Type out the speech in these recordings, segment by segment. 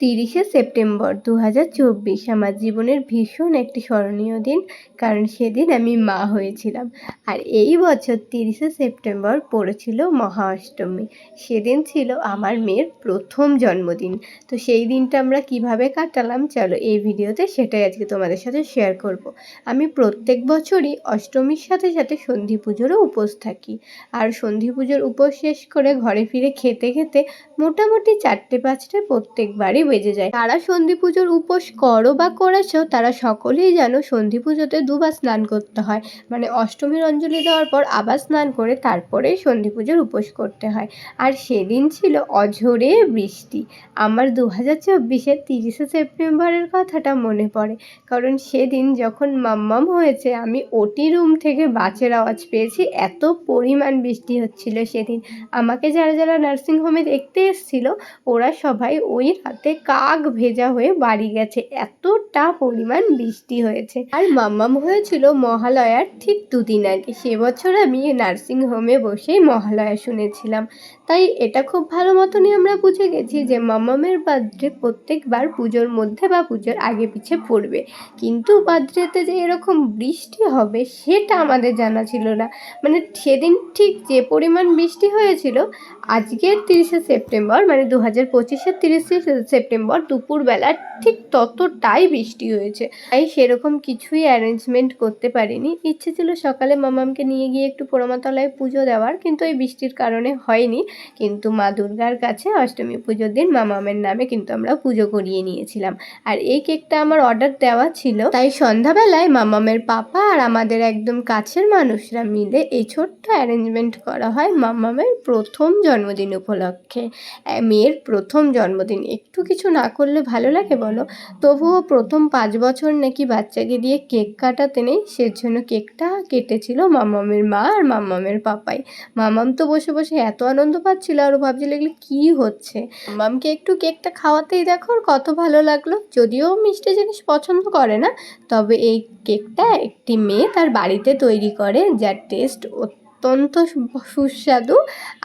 তিরিশে সেপ্টেম্বর দু হাজার চব্বিশ। আমার জীবনের ভীষণ একটি স্মরণীয় দিন, কারণ সেদিন আমি মা হয়েছিলাম। আর এই বছর তিরিশে সেপ্টেম্বর পড়েছিল মহা অষ্টমী সেদিন ছিল আমার মেয়ের প্রথম জন্মদিন। তো সেই দিনটা আমরা কীভাবে কাটালাম, চলো এই ভিডিওতে সেটাই আজকে তোমাদের সাথে শেয়ার করব। আমি প্রত্যেক বছরই অষ্টমীর সাথে সাথে সন্ধি পুজোরও উপোস থাকি। আর সন্ধি পুজোর উপোস শেষ করে ঘরে ফিরে খেতে খেতে মোটামুটি চারটে পাঁচটা প্রত্যেকবারই বেজে যায়। তারা সন্ধি পুজোর উপোস করো বা করেছ, তারা সকলেই জানো সন্ধি পুজোতে দুবার স্নান করতে হয়। মানে অষ্টমীর অঞ্জলি দেওয়ার পর আবার স্নান করে তারপরে সন্ধি পুজোর উপোস করতে হয়। আর সেদিন ছিল অঝোরে বৃষ্টি। আমার দু হাজার চব্বিশের তিরিশে সেপ্টেম্বরের কথাটা মনে পড়ে। কারণ সেদিন যখন মাম্মাম হয়েছে, আমি ওটি রুম থেকে বাসের আওয়াজ পেয়েছি। এত পরিমাণ বৃষ্টি হচ্ছিল সেদিন। আমাকে যারা যারা নার্সিংহোমে দেখতে এসেছিল, ওরা সবাই ওই রাতে কাক ভেজা হয়ে বাড়ি গেছে। এতটা পরিমাণ বৃষ্টি হয়েছে। আর মাম্মাম হয়েছিল মহালয়ার ঠিক দুদিন আগে। সে বছর আমি নার্সিং হোমে বসেই মহালয়া শুনেছিলাম। তাই এটা খুব ভালো মতনই আমরা বুঝে গেছি যে মাম্মামের বার্থডে প্রত্যেকবার পুজোর মধ্যে বা পুজোর আগে পিছে পড়বে। কিন্তু বার্থডেতে যে এরকম বৃষ্টি হবে সেটা আমাদের জানা ছিল না। মানে সেদিন ঠিক যে পরিমাণ বৃষ্টি হয়েছিল, আজকের তিরিশে সেপ্টেম্বর মানে দু হাজার পঁচিশের তিরিশে সেপ্টেম্বর দুপুরবেলা ঠিক ততটাই বৃষ্টি হয়েছে। তাই সেরকম কিছুই অ্যারেঞ্জমেন্ট করতে পারিনি। ইচ্ছে ছিল সকালে মামামকে নিয়ে গিয়ে একটু পোড়ামাতলায় পুজো দেওয়ার, কিন্তু এই বৃষ্টির কারণে হয়নি। কিন্তু মা দুর্গার কাছে অষ্টমী পুজোর দিন মামামের নামে কিন্তু আমরা পুজো করিয়ে নিয়েছিলাম। আর এই কেকটা আমার অর্ডার দেওয়া ছিল। তাই সন্ধ্যাবেলায় মামামের পাপা আর আমাদের একদম কাছের মানুষরা মিলে এই ছোট্ট অ্যারেঞ্জমেন্ট করা হয় মামামের প্রথম জন্মদিন উপলক্ষে। মেয়ের প্রথম জন্মদিন। একটু কিছু না করলে ভালো লাগে বলো? তবুও প্রথম পাঁচ বছর নাকি বাচ্চাকে দিয়ে কেক কাটাতে নেই, সেজন্য কেকটা কেটেছিল মামামের মা আর মামামের পাপাই। মামাম তো বসে বসে এত আনন্দ পাচ্ছিল আর ভাবছিল এগুলো কী হচ্ছে? মামামকে একটু কেকটা খাওয়াতেই দেখো কত ভালো লাগল। যদিও মিষ্টি জিনিস পছন্দ করে না, তবে এই কেকটা একটি মেয়ে তার বাড়িতে তৈরি করে, যার টেস্ট অত্যন্ত সুস্বাদু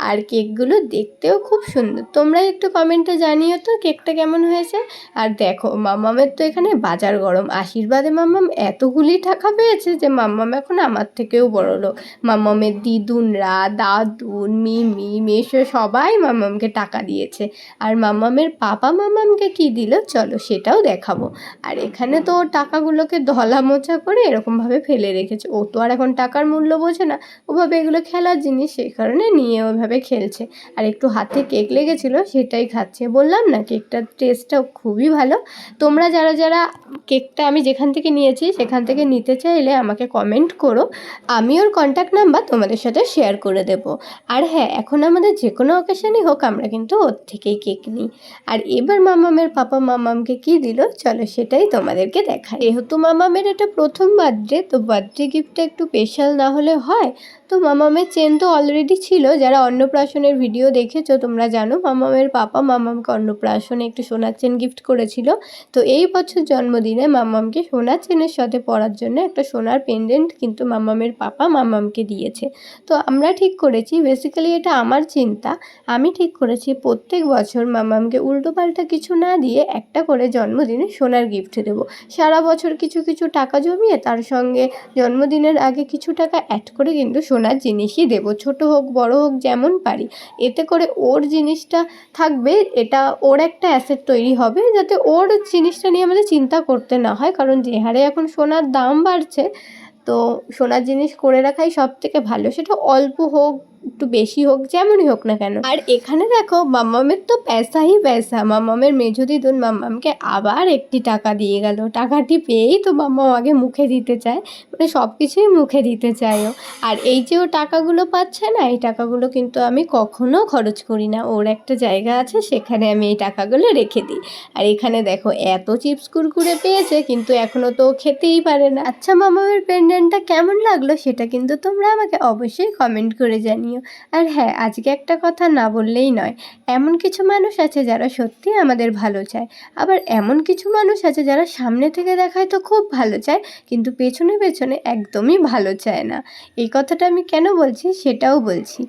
আর কেকগুলো দেখতেও খুব সুন্দর। তোমরা একটু কমেন্টে জানিও তো কেকটা কেমন হয়েছে। আর দেখো মাম্মামের তো এখানে বাজার গরম। আশীর্বাদে মাম্মাম এতগুলি টাকা পেয়েছে যে মাম্মাম এখন আমার থেকেও বড় লোক। মাম্মামের দিদুনরা দাদুন, মিমি, মেশো সবাই মাম্মামকে টাকা দিয়েছে। আর মাম্মামের পাপা মাম্মামকে কি দিল চলো সেটাও দেখাবো। আর এখানে তো টাকাগুলোকে ধলা মোচা করে এরকমভাবে ফেলে রেখেছে। ও তো আর এখন টাকার মূল্য বোঝে না। ওভাবে এগুলো খেলার জিনিস সেই কারণে নিয়ে ওইভাবে খেলছে। আর একটু হাতে কেক লেগেছিলো, সেটাই খাচ্ছে। বললাম না কেকটার টেস্টটাও খুবই ভালো। তোমরা যারা যারা কেকটা আমি যেখান থেকে নিয়েছি, সেখান থেকে নিতে চাইলে আমাকে কমেন্ট করো। আমি ওর কন্ট্যাক্ট নাম্বার তোমাদের সাথে শেয়ার করে দেব। আর হ্যাঁ এখন আমাদের যে কোনো অকেশনই হোক, আমরা কিন্তু ওর থেকেই কেক নিই। আর এবার মামামের পাপা মামামকে কি দিল, চলো সেটাই তোমাদেরকে দেখাই। যেহেতু মামামের এটা প্রথম বার্থডে তো বার্থডে গিফটটা একটু স্পেশাল না হলে হয় তো মামামের চেন তো অলরেডি ছিল। যারা অন্নপ্রাশনের ভিডিও দেখেছ, তোমরা জানো মামামের পাপা মামামকে অন্নপ্রাশনে একটু সোনার চেন গিফট করেছিল। তো এই বছর জন্মদিনে মামামকে সোনার চেনের সাথে পরার জন্য একটা সোনার পেন্ডেন্ট কিন্তু মামামের পাপা মামামকে দিয়েছে। তো আমরা ঠিক করেছি বেসিক্যালি এটা আমার চিন্তা। আমি ঠিক করেছি, প্রত্যেক বছর মামামকে উল্টোপাল্টা কিছু না দিয়ে একটা করে জন্মদিনে সোনার গিফট দেব। সারা বছর কিছু কিছু টাকা জমিয়ে তার সঙ্গে জন্মদিনের আগে কিছু টাকা অ্যাড করে কিন্তু সোনার জিনিসই দেব। ছোট হোক, বড় হোক, যেমন পারি। এতে করে ওর জিনিসটা থাকবে, এটা ওর একটা অ্যাসেট তৈরি হবে, যাতে ওর জিনিসটা নিয়ে আমাদের চিন্তা করতে না হয়। কারণ যে হারে এখন সোনার দাম বাড়ছে, তো সোনার জিনিস করে রাখাই সব থেকে ভালো। সেটা অল্প হোক একটু বেশি হোক, যেমনই হোক না কেন। আর এখানে দেখো মাম্মামের তো পয়সাই পয়সা মাম্মামের মেঝো দিদুন মাম্মামকে আবার একটি টাকা দিয়ে গেল। টাকাটি পেয়েই তো মাম্মাম আগে মুখে দিতে চায় মানে সব কিছুই মুখে দিতে চায়ও। আর এই যে ও টাকাগুলো পাচ্ছে না, এই টাকাগুলো কিন্তু আমি কখনো খরচ করি না। ওর একটা জায়গা আছে, সেখানে আমি এই টাকাগুলো রেখে দিই। আর এখানে দেখো, এত চিপস কুরকুরে পেয়েছে, কিন্তু এখনও তো খেতেই পারে না। আচ্ছা মামামের পেন্ডেন্টটা কেমন লাগল, সেটা কিন্তু তোমরা আমাকে অবশ্যই কমেন্ট করে জানিও। জানিও আর হ্যাঁ আজকে একটা কথা না বললেই নয়। এমন কিছু মানুষ আছে যারা সত্যি আমাদের ভালো চায়। আবার এমন কিছু মানুষ আছে যারা সামনে থেকে দেখায় তো খুব ভালো চায়, কিন্তু পেছনে পেছনে একদমই ভালো চায় না। এই কথাটা আমি কেন বলছি সেটাও বলছি।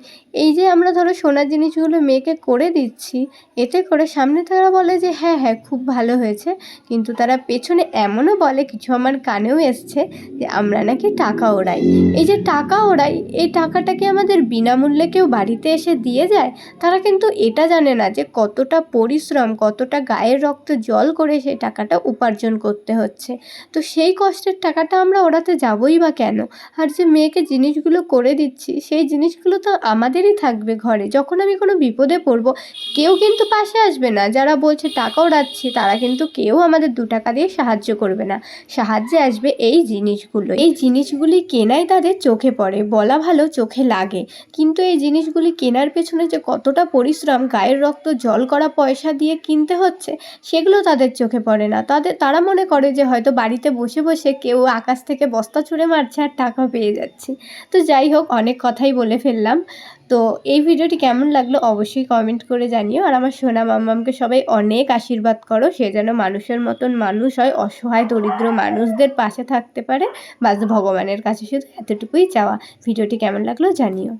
এই যে আমরা ধরো সোনার জিনিসগুলো মেয়েকে করে দিচ্ছি, এতে করে সামনে তারা বলে যে হ্যাঁ হ্যাঁ খুব ভালো হয়েছে, কিন্তু তারা পেছনে এমনও বলে, কিছু আমার কানেও এসছে যে আমরা নাকি টাকা ওড়াই। এই যে টাকা ওড়াই, এই টাকাটা কি আমাদের বিনামূল্যে কেউ বাড়িতে এসে দিয়ে যায়, তারা কিন্তু এটা জানে না যে কতটা পরিশ্রম, কতটা গায়ের রক্ত জল করে সেই টাকাটা উপার্জন করতে হচ্ছে। তো সেই কষ্টের টাকাটা আমরা ওড়াতে যাবই বা কেন? আর যে মেয়েকে জিনিসগুলো করে দিচ্ছি, সেই জিনিসগুলো তো আমাদেরই থাকবে ঘরে। যখন আমি কোনো বিপদে পড়ব, কেউ কিন্তু পাশে আসবে না। যারা বলছে টাকা ওড়াচ্ছি, তারা কিন্তু কেউ আমাদের দু টাকা দিয়ে সাহায্য করবে না। সাহায্যে আসবে এই জিনিসগুলো। এই জিনিসগুলি কেনাই তাদের চোখে পড়ে। বলা ভালো চোখে লাগে। কিন্তু এই জিনিসগুলি কেনার পেছনে যে কতটা পরিশ্রম, গায়ের রক্ত, জল করা পয়সা দিয়ে কিনতে হচ্ছে, সেগুলো তাদের চোখে পড়ে না। তাদের তারা মনে করে যে হয়তো বাড়িতে বসে বসে কেউ আকাশ থেকে বস্তা ছুঁড়ে মারছে আর টাকা পেয়ে যাচ্ছে। তো যাই হোক, অনেক কথাই বলে ফেললাম। তো এই ভিডিওটি কেমন লাগল অবশ্যই কমেন্ট করে জানিও। আর আমার সোনা মাম্মামকে সবাই অনেক আশীর্বাদ করো, সে যেন মানুষের মতন মানুষ হয়, অসহায়, দরিদ্র মানুষদের পাশে থাকতে পারে। বাস ভগবানের কাছে শুধু এতটুকুই চাওয়া। ভিডিওটি কেমন লাগল জানিও।